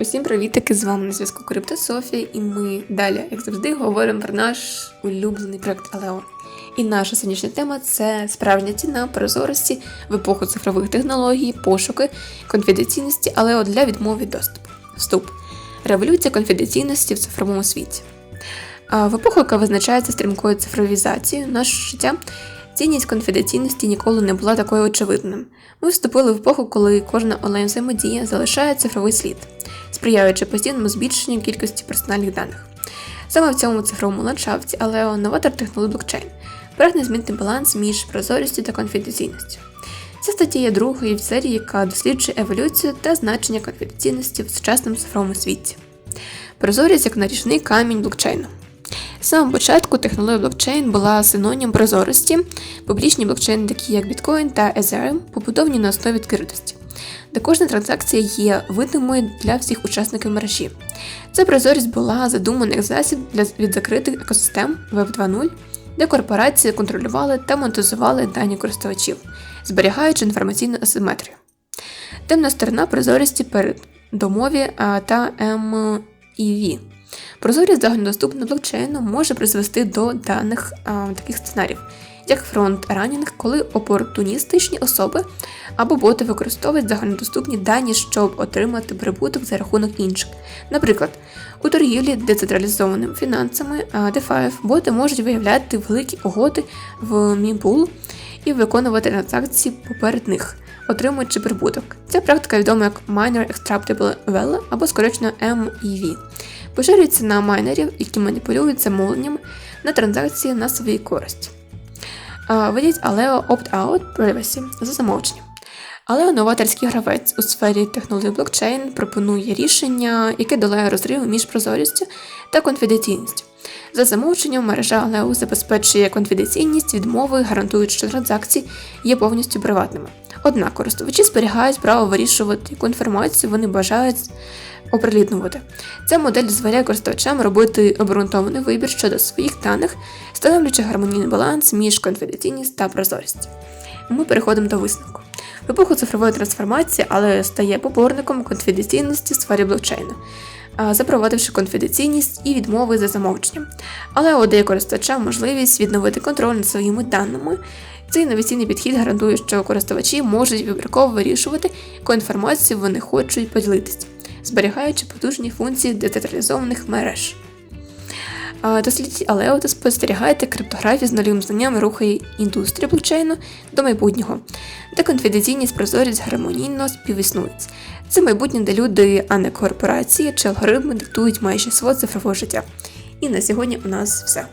Усім привітики! З вами на зв'язку Крипто Софія, і ми далі, як завжди, говоримо про наш улюблений проект Алео. І наша сьогоднішня тема це справжня ціна прозорості в епоху цифрових технологій, пошуки, конфіденційності Алео для відмови від доступу. Вступ. Революція конфіденційності в цифровому світі. В епоху, яка визначається стрімкою цифровізацією нашого життя, цінність конфіденційності ніколи не була такою очевидною. Ми вступили в епоху, коли кожна онлайн взаємодія залишає цифровий слід, сприяючи постійному збільшенню кількості персональних даних. Саме в цьому цифровому ландшафті, але новатор технології блокчейн прагне змінити баланс між прозорістю та конфіденційністю. Ця стаття є другою в серії, яка досліджує еволюцію та значення конфіденційності в сучасному цифровому світі. Прозорість як наріжний камінь блокчейну. З самого початку технологія блокчейн була синонім прозорості. Публічні блокчейни, такі як Bitcoin та Ethereum, побудовані на основі відкритості, де кожна транзакція є видимою для всіх учасників мережі. Ця прозорість була задумана як засіб для від закритих екосистем Web 2.0, де корпорації контролювали та монетизували дані користувачів, зберігаючи інформаційну асиметрію. Темна сторона прозорості перед домові та MEV. Прозорість загальнодоступного блокчейну може призвести до даних а, таких сценаріїв, як фронт-ранінг, коли опортуністичні особи або боти використовують загальнодоступні дані, щоб отримати прибуток за рахунок інших. Наприклад, у торгівлі децентралізованими фінансами DeFi боти можуть виявляти великі угоди в міпул і виконувати транзакції поперед них, отримуючи прибуток. Ця практика відома як Minor Extractable Value або скорочено MEV. Поширюється на майнерів, які маніпулюють замовленнями на транзакції на свої користь. А, Введіть Aleo Opt-out Privacy за замовченням. Але новаторський гравець у сфері технології блокчейн пропонує рішення, яке долає розрив між прозорістю та конфіденційністю. За замовченням, мережа Aleo забезпечує конфіденційність відмови, гарантуючи, що транзакції є повністю приватними. Однак користувачі зберігають право вирішувати, яку інформацію вони бажають оприлюднювати. Ця модель дозволяє користувачам робити обґрунтований вибір щодо своїх даних, становлячи гармонійний баланс між конфіденційністю та прозорістю. Ми переходимо до висновку. В епоху цифрової трансформації, але стає поборником конфіденційності в сфері блокчейну, запровадивши конфіденційність і відмови за замовченням, але дає користувачам можливість відновити контроль над своїми даними. Цей інноваційний підхід гарантує, що користувачі можуть вибірково вирішувати, яку інформацію вони хочуть поділитися, зберігаючи потужні функції децентралізованих мереж. Дослідіть Алео та спостерігайте криптографію з нульовим знанням рухає індустрію блокчейну до майбутнього, де конфіденційність прозорість гармонійно співіснують. Це майбутнє, де люди, а не корпорації чи алгоритми диктують майже свого цифрового життя. І на сьогодні у нас все.